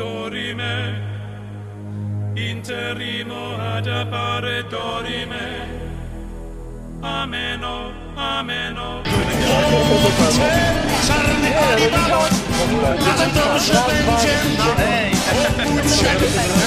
dorime interrimo ad appare dorime ameno ameno. Sarne arrivano tanto se pensiamo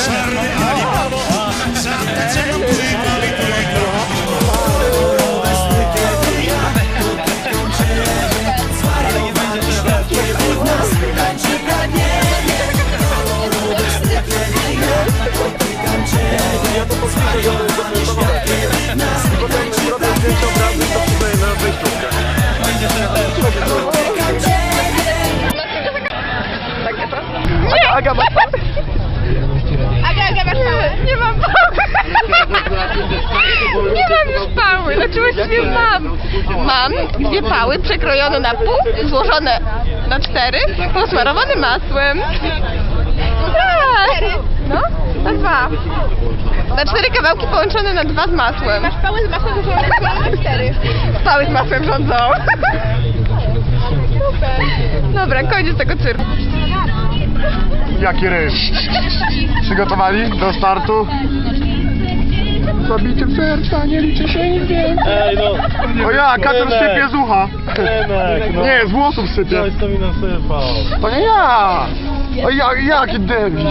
mam. Dwie pały przekrojone na pół, złożone na cztery, posmarowane masłem. Tak. No, na dwa. Na cztery kawałki połączone na dwa z masłem. Masz pały z masłem złożone na cztery. Pały z masłem rządzą. Dobra, koniec tego cyrku. Jaki ryż? Przygotowani do startu? Zabicie serca, nie liczy się nic więcej. Ej no. O ja, Katar sypie z ucha. No. Nie, z włosów sypie. Ktoś to mi nasypał. To nie ja. O ja, jaki debil.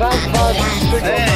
Raz, dwa, trzy, cztery.